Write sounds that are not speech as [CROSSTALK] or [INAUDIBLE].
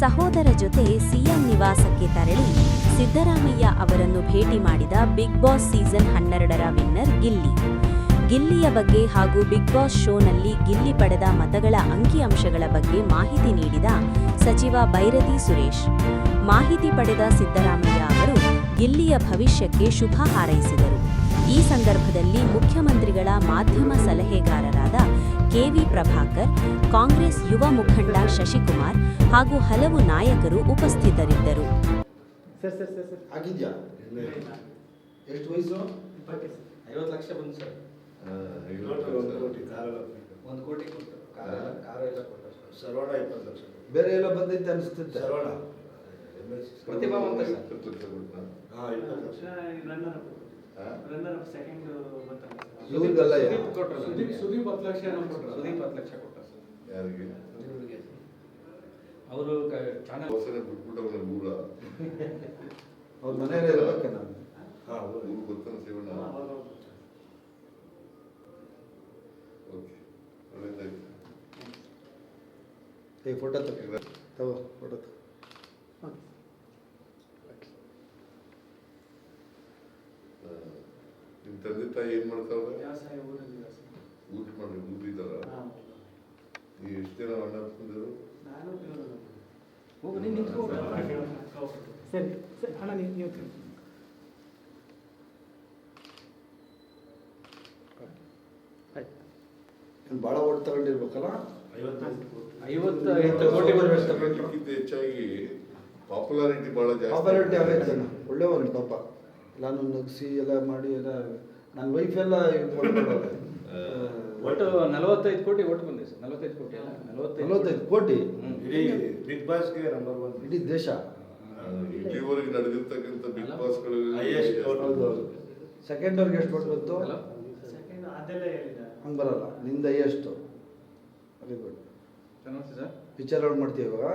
ಸಹೋದರ ಜೊತೆ ಸಿಎಂ ನಿವಾಸಕ್ಕೆ ತೆರಳಿ ಸಿದ್ದರಾಮಯ್ಯ ಅವರನ್ನು ಭೇಟಿ ಮಾಡಿದ ಬಿಗ್ ಬಾಸ್ ಸೀಸನ್ ಹನ್ನೆರಡರ ವಿನ್ನರ್ ಗಿಲ್ಲಿ. ಗಿಲ್ಲಿಯ ಬಗ್ಗೆ ಹಾಗೂ ಬಿಗ್ ಬಾಸ್ ಶೋನಲ್ಲಿ ಗಿಲ್ಲಿ ಪಡೆದ ಮತಗಳ ಅಂಕಿಅಂಶಗಳ ಬಗ್ಗೆ ಮಾಹಿತಿ ನೀಡಿದ ಸಚಿವ ಬೈರತಿ ಸುರೇಶ್. ಮಾಹಿತಿ ಪಡೆದ ಸಿದ್ದರಾಮಯ್ಯ ಅವರು ಗಿಲ್ಲಿಯ ಭವಿಷ್ಯಕ್ಕೆ ಶುಭ ಹಾರೈಸಿದರು. ಈ ಸಂದರ್ಭದಲ್ಲಿ ಮುಖ್ಯಮಂತ್ರಿಗಳ ಮಾಧ್ಯಮ ಸಲಹೆಗಾರರಾದ ಕೆವಿ ಪ್ರಭಾಕರ್ ಕಾಂಗ್ರೆಸ್ ಯುವ ಮುಖಂಡ ಶಶಿಕುಮಾರ್ ಹಾಗೂ ಹಲವು ನಾಯಕರು ಉಪಸ್ಥಿತರಿದ್ದರು. Sir sir sir sir. ಆಗಿದ್ಯಾ? ಎಷ್ಟು ವಯಸ್ಸು? ಐವತ್ತು ಲಕ್ಷ ಬಂತು ಸರ್. ಆ, ಒಂದು ಕೋಟಿ ಕಾರೆಲ್ಲ ಒಂದು ಕೋಟಿ ಕೊಟ್ಟು. ಕಾರ ಕಾರ ಎಲ್ಲ ಕೊಟ್ಟು ಸರ್. ಸರ್ವಣ ಇಪ್ಪತ್ತು ಲಕ್ಷ ಬೇರೆ ಎಲ್ಲ ಬಂದೈತೆ ಅನಿಸ್ತೈತೆ ಸರ್ವಣ ಪ್ರತಿಭಾವಂತ ಇವ್ರಿಗೆಲ್ಲ ಯಾ- ಸುದೀಪ್ ಕೊಟ್ಟರು ಸುದೀಪ್ ಸುದೀಪ್ ಹತ್ತು ಲಕ್ಷ ಏನೋ ಕೊಟ್ರು ಸುದೀಪ್ ಹತ್ತು ಲಕ್ಷ ಕೊಟ್ಟ ಸರ್. ಯಾರಿಗೆ? ಅವರು ಚಾನಲ್ ಹೊಸನೆ ಅವ್ರ ಮನೆಯಲ್ಲೇ ಇರ್ಬೇಕೆ ನಾನು ಹಾಂ ಗೊತ್ತಲ್ಲ ಓಕೆ ಏ ಫೋಟೋ ತಗೋ. ತಗೋ ಫೋಟೋ ತಗೋ. ತಂದೆ ತಾಯಿ ಏನ್ ಮಾಡ್ತಾವ್ರೆ? ಊಟ ಮಾಡಿ ಊದಿದಾರ ನೀವು ಎಷ್ಟು ಜನ ಅಣ್ಣ ತಂದಿರು ನಾನು ಹೋಗು ನೀನು ನಿಂತ್ಕೋ. ಸರಿ ಸರಿ ಅಣ್ಣ ನೀವು ನೀವು ನೀನು ಭಾಳ ಓಟ್ ತಗೊಂಡಿರ್ಬೇಕಲ್ಲ? ಹೆಚ್ಚಾಗಿ ಪಾಪ್ಯುಲಾರಿಟಿ ಬಹಳ ಜಾಸ್ತಿ ಪಾಪ್ಯುಲಾರಿಟಿ ಆಗೈತೆ ಒಳ್ಳೆಯವನು ಪಾಪ. ನಾನು ನಗಿಸಿ ಎಲ್ಲ ಮಾಡಿ ಎಲ್ಲ ನನ್ನ ವೈಫ್ ಎಲ್ಲ ಇದು ಮಾಡ್ಕೊಳ್ಳೋದು [LAUGHS] ಒಟ್ಟು ನಲವತ್ತೈದು ಕೋಟಿ ಒಟ್ಟು ಬಂದಿದೆ ಸರ್ ನಲವತ್ತೈದು ಕೋಟಿ ಅಲ್ಲ ನಲವತ್ತೈದು ನಲವತ್ತೈದು ಕೋಟಿ. ಇಡೀ ಬಿಗ್ ಬಾಸ್ಗೆ ನಂಬರ್ ಒನ್ ಇಡೀ ದೇಶ? ಇಲ್ಲಿವರೆಗೆ ನಡೆದಿರ್ತಕ್ಕಂಥ ಬಿಗ್ ಬಾಸ್ಗಳು Highest vote. ಹೌದು ಹೌದು. ಸೆಕೆಂಡ್ ಅವ್ರಿಗೆ ಎಷ್ಟು ಕೊಟ್ಟು ಬಂತು? ಹಂಗೆ ಬರಲ್ಲ ನಿಂದ ಎಷ್ಟು ವೆರಿ ಗುಡ್ ಚೆನ್ನಾಗಿ ಸರ್ ಪಿಕ್ಚರ್ ಔಟ್ ಮಾಡ್ತೀವಿ ಇವಾಗ?